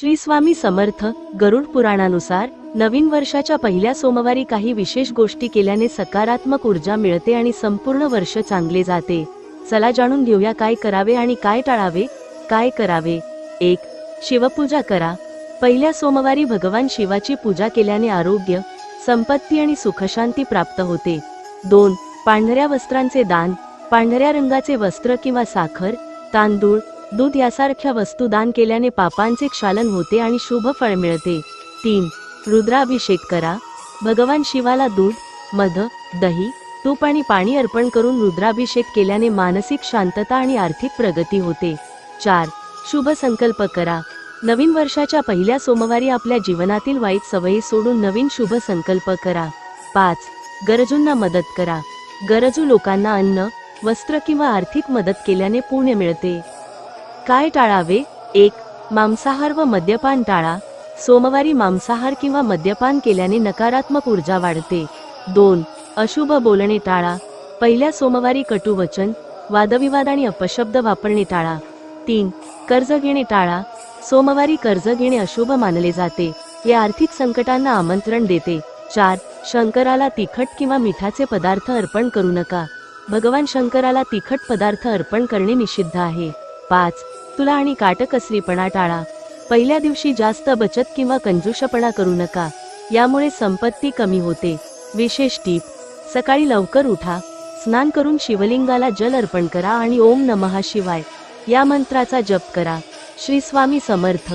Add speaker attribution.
Speaker 1: श्री स्वामी समर्थ गरुड पुराणानुसार नवीन वर्षाच्या पहिल्या सोमवारी काही विशेष गोष्टी केल्याने सकारात्मक ऊर्जा मिळते आणि संपूर्ण वर्ष चांगले जाते. चला जाणून घेऊया काय करावे आणि काय टाळावे. काय करावे? एक शिवपूजा करा. पहिल्या सोमवारी भगवान शिवाची पूजा केल्याने आरोग्य संपत्ती आणि सुखशांती प्राप्त होते. दोन पांढऱ्या वस्त्रांचे दान. पांढऱ्या रंगाचे वस्त्र किंवा साखर तांदूळ दूध यासारख्या वस्तू दान केल्याने पापांचे क्षालन होते आणि शुभ फळ मिळते. तीन रुद्राभिषेक करा. भगवान शिवाला दूध मध दही तूप आणि पाणी अर्पण करून रुद्राभिषेक केल्याने मानसिक शांतता आणि आर्थिक प्रगती होते. चार शुभ संकल्प करा. नवीन वर्षाच्या पहिल्या सोमवारी आपल्या जीवनातील वाईट सवयी सोडून नवीन शुभ संकल्प करा. पाच गरजूंना मदत करा. गरजू लोकांना अन्न वस्त्र किंवा आर्थिक मदत केल्याने पुण्य मिळते. काय टाळावे? एक मांसाहार व मद्यपान टाळा. सोमवारी मांसाहार किंवा मद्यपान केल्याने नकारात्मक ऊर्जा वाढते. दोन अशुभ बोलणे टाळा. पहिल्या सोमवारी कटुवचन वादविवाद आणि अपशब्द वापरणे टाळा. तीन कर्ज घेणे टाळा. सोमवारी कर्ज घेणे अशुभ मानले जाते. हे आर्थिक संकटांना आमंत्रण देते. चार शंकराला तिखट किंवा मिठाचे पदार्थ अर्पण करू नका. भगवान शंकराला तिखट पदार्थ अर्पण करणे निषिद्ध आहे. पाच. तुला आणि काटकसरीपणा टाळा. पहिल्या दिवशी जास्त बचत किंवा कंजूषपणा करू नका. यामुळे संपत्ती कमी होते. विशेष टीप. सकाळी लवकर उठा. स्नान करून शिवलिंगाला जल अर्पण करा आणि ओम नमः शिवाय. या मंत्राचा जप करा. श्री स्वामी समर्थ.